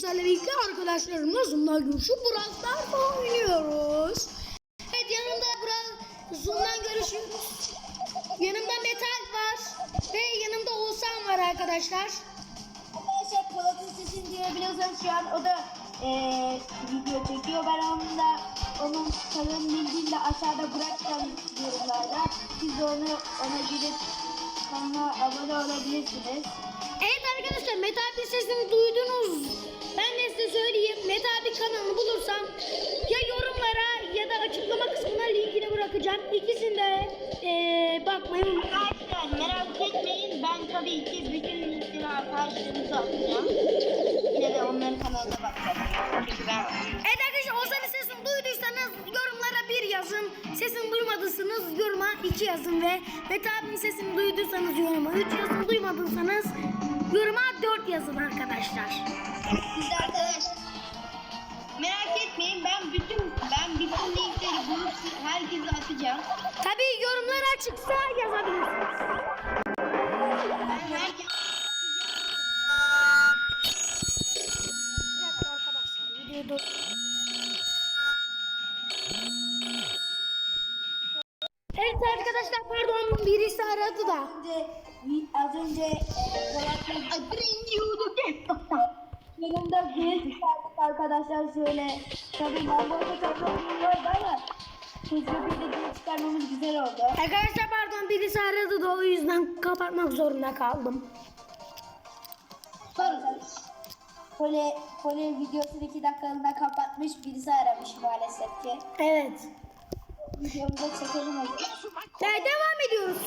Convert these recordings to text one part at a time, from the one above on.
sizlerle birlikte arkadaşlarımla Zoom'dan görüşüp Brawl oynuyoruz. Evet yanımda Brawl Zoom'dan görüşüyoruz. Yanımda Metal var ve yanımda Oğuzhan var arkadaşlar. Arkadaşlar Polat'ın sesini duyabiliyorsanız şu an o da eee video çekiyor. Ben onun da onun kanalın linkini de aşağıda bırakacağım yorumlarda. Siz de onu ona gidip kanala abone olabilirsiniz. Evet arkadaşlar Metal bir sesini duydunuz. Açıklama kısmına linkini bırakacağım. İkisinde eee bakmayı. Arkadaşlar merak etmeyin ben tabii ki bütün linkleri arkadaşlarımıza atacağım. Yine de onların kanalına bakacağım. Çünkü ben Evet arkadaşlar Ozan'ın sesini duyduysanız yorumlara bir yazın. Sesini duymadıysanız yoruma iki yazın ve Mete abinin sesini duyduysanız yoruma üç yazın. Duymadıysanız yoruma dört yazın arkadaşlar. Siz arkadaşlar merak etmeyin ben bütün ben atacağım. Tabii yorumlar açıksa yazabilirsiniz. Evet arkadaşlar pardon birisi aradı da. önce az önce e, yanımda bir çıkardık arkadaşlar şöyle tabii ben burada çok ama bir video çıkarmamız güzel oldu. Arkadaşlar pardon birisi aradı da o yüzden kapatmak zorunda kaldım. Pole, Pole videosunu 2 dakikalığına kapatmış birisi aramış maalesef ki. Evet. Videomuza çekelim o zaman. Ya devam ediyoruz.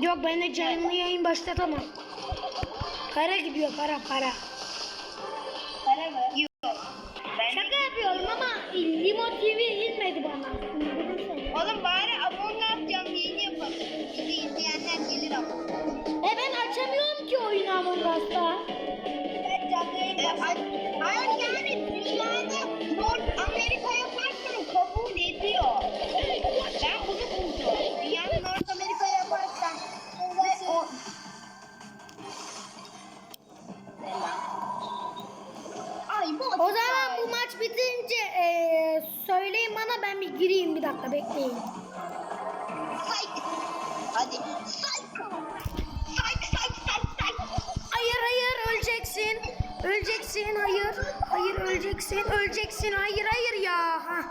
Yok ben de canlı yayın başlatamam. Para gidiyor para para. Para mı? Yok. Limo TV inmedi bana. Oğlum bari Us canlı yayını yapalım. Bizi izleyenler gelir ama. E ben açamıyorum ki oyunu Among Us'ta. Ben canlı yayın başladım. Hayır yani dünyada North Amerika yaparsan kabul ediyor. Ben bunu buldum. Dünyanın North Amerika yaparsan ve o... Ay bu O zaman bu maç bitince gireyim bir dakika bekleyin. Psych. Hadi. Psycho. Psych, psych, psych, psych. Hayır hayır öleceksin. Öleceksin hayır. Hayır öleceksin. Öleceksin hayır hayır ya. Ha.